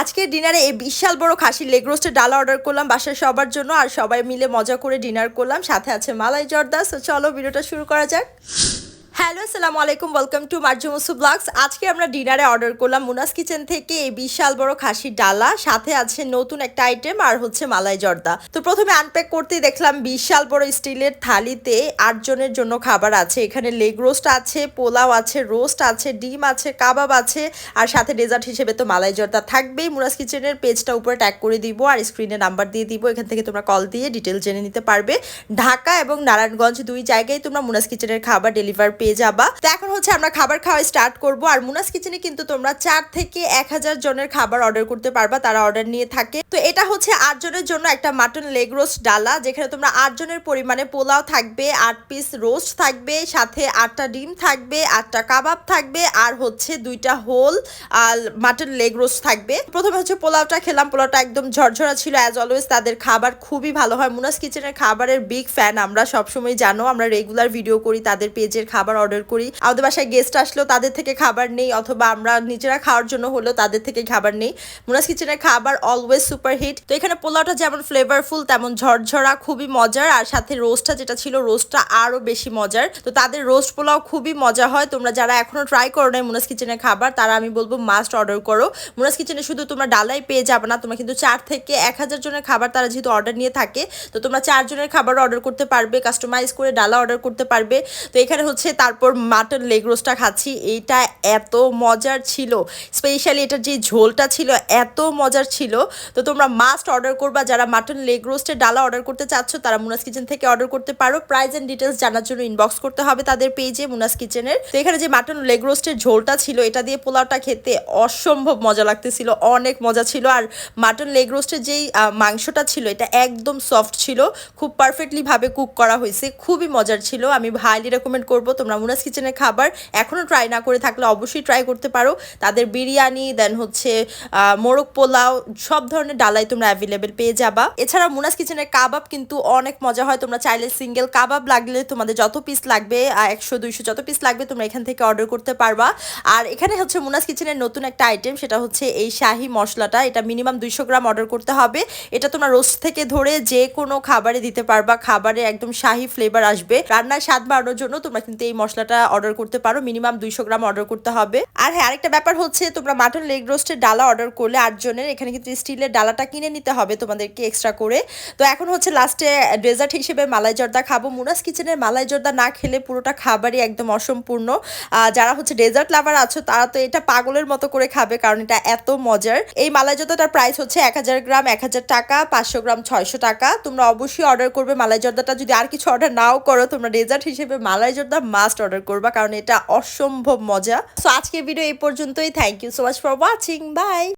আজকে ডিনারে এই বিশাল বড় খাসি লেগ রোস্টের ডালা অর্ডার করলাম বাসার সবার জন্য, আর সবাই মিলে মজা করে ডিনার করলাম। সাথে আছে মালাই জর্দা। চলো, ভিডিওটা শুরু করা যাক। হ্যালো আসসালামু আলাইকুম ওয়েলকাম টু মার্জুমুসু ব্লগস আজকে আমরা ডিনারে অর্ডার করলাম মুনাস কিচেন থেকে এই বিশাল বড় খাসির ডালা, সাথে আছে নতুন একটা আইটেম আর হচ্ছে মালাই জর্দা। তো প্রথমে আনপ্যাক করতে দেখলাম বিশাল বড় স্টিলের থালিতে আটজনের জন্য খাবার আছে। এখানে লেগ রোস্ট আছে, পোলাও আছে রোস্ট আছে, ডিম আছে, কাবাব আছে, আর সাথে ডেজার্ট হিসেবে তো মালাই জর্দা থাকবেই। মুনাস কিচেনের পেজটা উপরে ট্যাগ করে দিব আর স্ক্রিনে নাম্বার দিয়ে দিব। এখান থেকে তোমরা কল দিয়ে ডিটেল জেনে নিতে পারবে। ঢাকা এবং নারায়ণগঞ্জ দুই জায়গায় তোমরা মুনাস কিচেনের খাবার ডেলিভার পেয়ে যাবা। তো এখন হচ্ছে আমরা খাবার খাওয়া স্টার্ট করব। আর মুনাস কিচেনে কিন্তু তোমরা চার থেকে এক হাজার জনের খাবার অর্ডার করতে পারবা, তারা অর্ডার নিয়ে থাকে। তো এটা হচ্ছে আট জনের জন্য একটা মাটন লেগ রোস্ট ডালা, যেখানে তোমরা আট জনের পরিমাণে পোলাও থাকবে, আট পিস রোস্ট থাকবে, সাথে আটটা ডিম থাকবে, আটটা কাবাব থাকবে, আর হচ্ছে দুইটা হোল আর মাটন লেগ রোস্ট থাকবে। প্রথমে হচ্ছে পোলাওটা খেলাম, পোলাওটা একদম ঝরঝরা ছিল অ্যাজ অলওয়েজ তাদের খাবার খুবই ভালো হয়। মুনাস কিচেনের খাবারের বিগ ফ্যান আমরা সবসময় জানো, আমরা রেগুলার ভিডিও করি, তাদের পেজের খাবার অর্ডার করি। আমাদের বাসায় গেস্ট আসলেও তাদের থেকে খাবার নেই অথবা আমরা নিজেরা খাওয়ার জন্য হলেও তাদের থেকে খাবার নেই। মুনাস কিচেনের খাবার অলওয়েজ সুপার হিট তো এখানে পোলাওটা যেমন ফ্লেভারফুল তেমন ঝরঝরা, খুবই মজার। আর সাথে রোস্টটা যেটা ছিল রোস্টটা আরও বেশি মজার। তো তাদের রোস্ট পোলাও খুবই মজা হয়। তোমরা যারা এখনও ট্রাই করো নাই মুনাস কিচেনের খাবার, তারা আমি বলব মাস্ট অর্ডার করো। মুনাস কিচেনে শুধু তোমরা ডালাই পেয়ে যাবে না, তোমরা কিন্তু চার থেকে এক হাজার জনের খাবার তারা যেহেতু অর্ডার নিয়ে থাকে, তো তোমরা চারজনের খাবার অর্ডার করতে পারবে কাস্টমাইজ করে ডালা অর্ডার করতে পারবে। তো এখানে হচ্ছে তারপর মাটন লেগ রোস্টটা খাচ্ছি। এইটা এত মজার ছিল। স্পেশালি এটার যে ঝোলটা ছিল, এত মজার ছিল। তো তোমরা মাস্ট অর্ডার করবা। যারা মাটন লেগ রোস্টের ডালা অর্ডার করতে চাচ্ছ, তারা মুনাস কিচেন থেকে অর্ডার করতে পারো। প্রাইস অ্যান্ড ডিটেলস জানার জন্য ইনবক্স করতে হবে তাদের পেজে মুনাস কিচেনের তো এখানে যে মাটন লেগ রোস্টের ঝোলটা ছিল, এটা দিয়ে পোলাওটা খেতে অসম্ভব মজা লাগতেছিল। অনেক মজা ছিল। আর মাটন লেগ রোস্টের যেই মাংসটা ছিল, এটা একদম সফট ছিল। খুব পারফেক্টলি ভাবে কুক করা হয়েছে। খুবই মজার ছিল। আমি হাইলি রেকমেন্ড করব। তোমরা মুনাস কিচেনের খাবার এখনও ট্রাই না করে থাকলে অবশ্যই ট্রাই করতে পারো। তাদের বিরিয়ানি দেন হচ্ছে মোরগ পোলাও, সব ধরনের ডালাই তোমরা অ্যাভেলেবেল পেয়ে যাবা। এছাড়া মুনাস কিচেনের কাবাব কিন্তু অনেক মজা হয়, তোমরা চাইলে সিঙ্গেল কাবাব লাগলে তোমাদের যত পিস লাগবে একশো, দুইশো যত পিস লাগবে তোমরা এখান থেকে অর্ডার করতে পারবা। আর এখানে হচ্ছে মুনাস কিচেনের নতুন একটা আইটেম সেটা হচ্ছে এই শাহি মশলাটা। এটা মিনিমাম দুইশো গ্রাম অর্ডার করতে হবে। এটা তোমরা রোস্ট থেকে ধরে যে কোনো খাবারে দিতে পারবা। খাবারে একদম শাহি ফ্লেভার আসবে। রান্নার স্বাদ বাড়ানোর জন্য তোমরা কিন্তু এই মশলাটা অর্ডার করতে পারো। মিনিমাম দুইশো গ্রাম অর্ডার করতে হবে। আর হ্যাঁ আরেকটা ব্যাপার হচ্ছে, তোমরা মাটন লেগ রোস্টের ডালা অর্ডার করলে আটজনের এখানে কিন্তু স্টিলের ডালাটা কিনে নিতে হবে তোমাদেরকে এক্সট্রা করে। তো এখন হচ্ছে লাস্টে ডেজার্ট হিসেবে মালাই জর্দা খাব। মুনাস কিচেনের মালাই জর্দা না খেলে পুরোটা খাবারই একদম অসম্পূর্ণ। যারা হচ্ছে ডেজার্ট লাভার আছো, তারা তো এটা পাগলের মতো করে খাবে, কারণ এটা এত মজার। এই মালাই জর্দাটার প্রাইস হচ্ছে এক হাজার গ্রাম, এক হাজার টাকা, পাঁচশো গ্রাম, ছয়শো টাকা। তোমরা অবশ্যই অর্ডার করবে মালাই জর্দাটা। যদি আর কিছু অর্ডার নাও করো, তোমরা ডেজার্ট হিসেবে মালাই জর্দা মাস্ট অর্ডার করবা, কারণ এটা অসম্ভব মজা। সো আজকের ভিডিও এই পর্যন্তই। Thank you so much for watching bye